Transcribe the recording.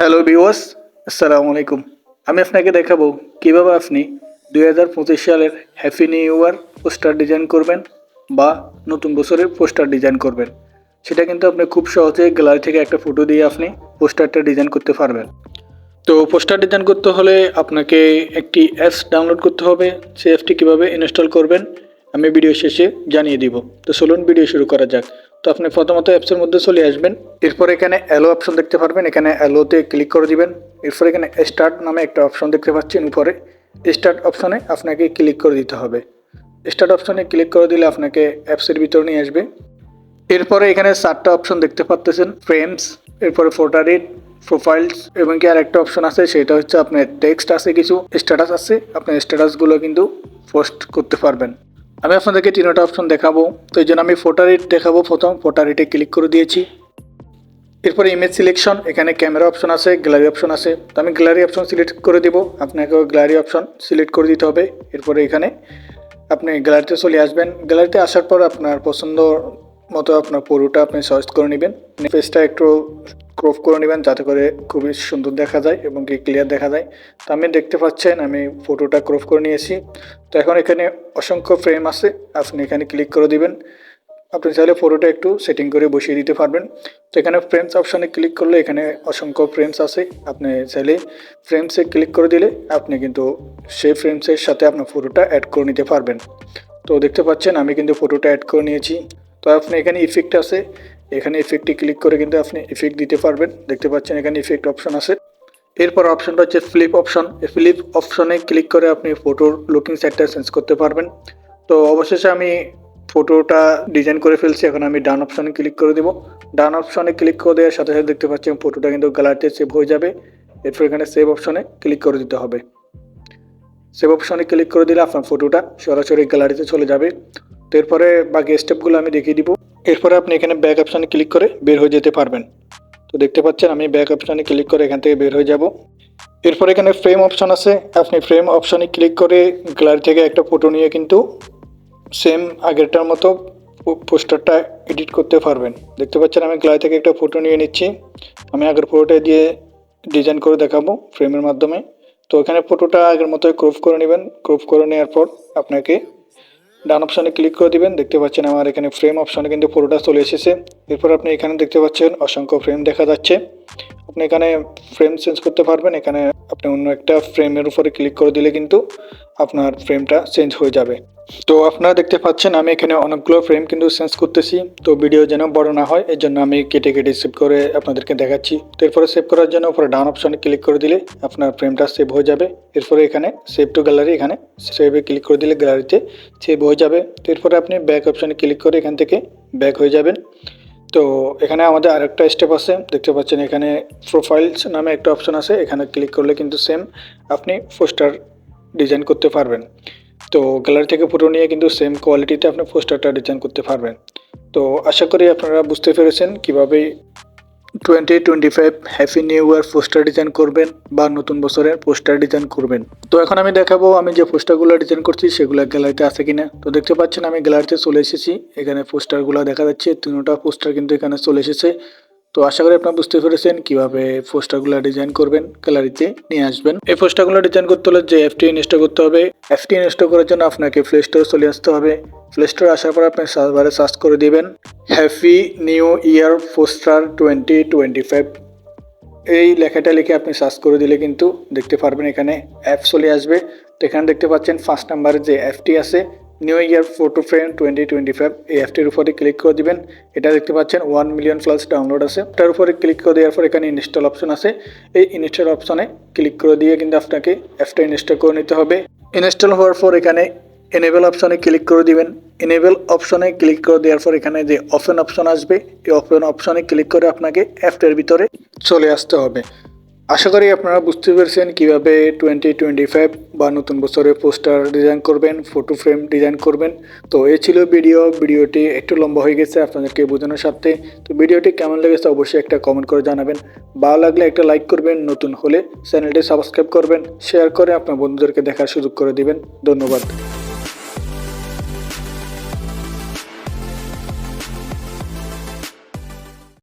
Hello বিওয়াস আসসালামু আলাইকুম আমি আপনাকে দেখাবো কীভাবে আপনি দুই হাজার পঁচিশ সালের happy new year poster design করবেন বা নতুন বছরের পোস্টার ডিজাইন করবেন। সেটা কিন্তু আপনি খুব সহজে গ্যালারি থেকে একটা ফটো দিয়ে আপনি পোস্টারটা ডিজাইন করতে পারবেন। তো পোস্টার ডিজাইন করতে হলে আপনাকে একটি অ্যাপস ডাউনলোড করতে হবে। সেই অ্যাপটি কীভাবে ইনস্টল করবেন আমি ভিডিও শেষে জানিয়ে দিব। তো চলুন ভিডিও শুরু করা যাক। তো আপনি প্রথমত অ্যাপসের মধ্যে চলে আসবেন। এরপর এখানে অ্যালো অপশন দেখতে পারবেন। এখানে অ্যালোতে ক্লিক করে দিবেন। এরপর এখানে স্টার্ট নামে একটা অপশন দেখতে পাচ্ছেন উপরে। স্টার্ট অপশনে আপনাকে ক্লিক করে দিতে হবে। স্টার্ট অপশনে ক্লিক করে দিলে আপনাকে অ্যাপসের ভিতরে নিয়ে আসবে। এরপরে এখানে চারটা অপশন দেখতে পাচ্ছেন ফ্রেমস এরপরে ফোটারিট প্রোফাইলস এবং কি আর একটা অপশন আছে, সেটা হচ্ছে আপনার টেক্সট আছে কিছু স্ট্যাটাস আছে। আপনার স্ট্যাটাসগুলো কিন্তু পোস্ট করতে পারবেন। আমি আপনাদেরকে তিনটা অপশন দেখাবো। তো এই জন্য আমি ফোটারিট দেখাবো প্রথম। ফোটারিটে ক্লিক করে দিয়েছি। এরপরে ইমেজ সিলেকশন এখানে ক্যামেরা অপশন আছে গ্যালারি অপশন আছে। তো আমি গ্যালারি অপশন সিলেক্ট করে দেবো। আপনাকে গ্যালারি অপশন সিলেক্ট করে দিতে হবে। এরপরে এখানে আপনি গ্যালারিতে চলে আসবেন। গ্যালারিতে আসার পর আপনার পছন্দ মতো আপনার পুরোটা আপনি চয়েস করে নেবেন। ফেসটা একটু ক্রপ করে নেবেন যাতে করে খুবই সুন্দর দেখা যায় এবং কি ক্লিয়ার দেখা যায়। তো আমি দেখতে পাচ্ছেন আমি ফটোটা ক্রপ করে নিয়েছি। তো এখন এখানে অসংখ্য ফ্রেম আছে, আপনি এখানে ক্লিক করে দিবেন। আপনি চাইলে ফটোটা একটু সেটিং করে বসিয়ে দিতে পারবেন। তো এখানে ফ্রেমস অপশানে ক্লিক করলে এখানে অসংখ্য ফ্রেমস আছে। আপনি চাইলে ফ্রেমসে ক্লিক করে দিলে আপনি কিন্তু সেই ফ্রেমসের সাথে আপনার ফটোটা অ্যাড করে নিতে পারবেন। তো দেখতে পাচ্ছেন আমি কিন্তু ফটোটা অ্যাড করে নিয়েছি। তো আপনি এখানে ইফেক্ট আছে। এখানে ইফেক্টে ক্লিক করে কিন্তু আপনি ইফেক্ট দিতে পারবেন। দেখতে পাচ্ছেন এখানে ইফেক্ট অপশন আছে। এরপর অপশনটা হচ্ছে ফ্লিপ অপশন ফ্লিপ অপশনে ক্লিক করে আপনি ফটোর লুকিং সাইডটা চেঞ্জ করতে পারবেন। তো অবশেষে আমি ফটোটা ডিজাইন করে ফেলছি। এখন আমি ডান অপশনে ক্লিক করে দেবো। ডান অপশনে ক্লিক করে দেওয়ার সাথে সাথে দেখতে পাচ্ছি ফটোটা কিন্তু গ্যালারিতে সেভ হয়ে যাবে। এরপর এখানে সেভ অপশনে ক্লিক করে দিতে হবে। সেভ অপশনে ক্লিক করে দিলে আপনার ফটোটা সরাসরি গ্যালারিতে চলে যাবে। তো এরপরে বাকি স্টেপগুলো আমি দেখিয়ে দিব। এরপরে আপনি এখানে ব্যাক অপশানে ক্লিক করে বের হয়ে যেতে পারবেন। তো দেখতে পাচ্ছেন আমি ব্যাক অপশানে ক্লিক করে এখান থেকে বের হয়ে যাব। এরপর এখানে ফ্রেম অপশান আছে। আপনি ফ্রেম অপশানে ক্লিক করে গ্যালারি থেকে একটা ফটো নিয়ে কিন্তু সেম আগেরটার মতো পোস্টারটা এডিট করতে পারবেন। দেখতে পাচ্ছেন আমি গ্যালারি থেকে একটা ফটো নিয়ে নিচ্ছি। আমি আগের ফটোটা দিয়ে ডিজাইন করে দেখাবো ফ্রেমের মাধ্যমে। তো এখানে ফটোটা আগের মতোই ক্রপ করে নেবেন। ক্রপ করে নেওয়ার পর আপনাকে ডান অপশানে ক্লিক করে দিবেন। দেখতে পাচ্ছেন আমার এখানে ফ্রেম অপশানে কিন্তু পুরোটা চলে এসেছে। এরপর আপনি এখানে দেখতে পাচ্ছেন অসংখ্য ফ্রেম দেখা যাচ্ছে। আপনি এখানে ফ্রেম চেঞ্জ করতে পারবেন। এখানে আপনি অন্য একটা ফ্রেমের উপরে ক্লিক করে দিলে কিন্তু আপনার ফ্রেমটা চেঞ্জ হয়ে যাবে। তো আপনারা দেখতে পাচ্ছেন, আমি এখানে অনেকগুলো ফ্রেম কিন্তু চেঞ্জ করতেছি। তো ভিডিও যেন বড় না হয়, এর জন্য আমি কেটে কেটে সেভ করে আপনাদেরকে দেখাচ্ছি। তো এরপরে সেভ করার জন্য উপরে ডান অপশানে ক্লিক করে দিলে আপনার ফ্রেমটা সেভ হয়ে যাবে। এরপরে এখানে সেভ টু গ্যালারি এখানে সেভে ক্লিক করে দিলে গ্যালারিতে সেভ হয়ে যাবে। তো এরপরে আপনি ব্যাক অপশানে ক্লিক করে এখান থেকে ব্যাক হয়ে যাবেন। তো এখানে আমাদের আরেকটা স্টেপ আছে। দেখতে পাচ্ছেন এখানে প্রোফাইলস নামে একটা অপশন আছে। এখানে ক্লিক করলে কিন্তু সেম আপনি পোস্টার ডিজাইন করতে পারবেন। তো গ্যালারি থেকে ফটো নিয়ে কিন্তু সেম কোয়ালিটিতে আপনি পোস্টারটা ডিজাইন করতে পারবেন। তো আশা করি আপনারা বুঝতে পেরেছেন কীভাবে twenty twenty five happy new year poster design করবেন বা নতুন বছরের পোস্টার ডিজাইন করবেন। তো এখন আমি দেখাবো আমি যে পোস্টারগুলো ডিজাইন করছি, সেগুলো গ্যালারিতে আছে কিনা। তো দেখতে পাচ্ছেন আমি গ্যালারিতে চলে এসেছি। এখানে পোস্টারগুলো দেখা যাচ্ছে। তিনটা পোস্টার কিন্তু এখানে চলে এসেছে। তো আশা করি আপনারা বুঝতে পেরেছেন কীভাবে পোস্টারগুলো ডিজাইন করবেন গ্যালারিতে নিয়ে আসবেন। এই পোস্টারগুলো ডিজাইন করতে হলে যে অ্যাপটি ইনস্টল করতে হবে অ্যাপটি ইনস্টল করার জন্য আপনাকে প্লে স্টোরে চলে আসতে হবে। প্লে স্টোরে আসার পর আপনি সার্ভারে সার্চ করে দিবেন happy new year poster twenty twenty five এই লেখাটা লিখে আপনি সার্চ করে দিলে কিন্তু দেখতে পারবেন এখানে অ্যাপ চলে আসবে। তো এখানে দেখতে পাচ্ছেন ফার্স্ট নাম্বারে যে অ্যাপটি আছে new year photo frame twenty twenty five এই অ্যাপটির উপরে ক্লিক করে দিবেন। এটা দেখতে পাচ্ছেন ওয়ান মিলিয়ন প্লাস ডাউনলোড আছে। তার উপরে ক্লিক করে দেওয়ার পর এখানে ইনস্টল অপশন আছে। এই ইনস্টল অপশনে ক্লিক করে দিয়ে কিন্তু আপনাকে অ্যাপটা ইনস্টল করে নিতে হবে। ইনস্টল হওয়ার পর এখানে এনেবেল অপশনে ক্লিক করে দিবেন। এনেবেল অপশনে ক্লিক করে দেওয়ার পর এখানে যে অপশন অপশন আসবে, এই অপশন অপশনে ক্লিক করে আপনাকে অ্যাপটার ভিতরে চলে আসতে হবে। আশা করি আপনারা বুঝতে পেরেছেন কীভাবে টোয়েন্টি টোয়েন্টি ফাইভ বা নতুন বছরে পোস্টার ডিজাইন করবেন ফটো ফ্রেম ডিজাইন করবেন। তো এই ছিল ভিডিও। ভিডিওটি একটু লম্বা হয়ে গেছে, আপনাদেরকে বোঝানোর সাথে তো ভিডিওটি কেমন লেগেছে অবশ্যই একটা কমেন্ট করে জানাবেন। ভালো লাগলে একটা লাইক করবেন, নতুন হলে চ্যানেলটি সাবস্ক্রাইব করবেন শেয়ার করে আপনার বন্ধুদেরকে দেখার সুযোগ করে দিবেন। ধন্যবাদ।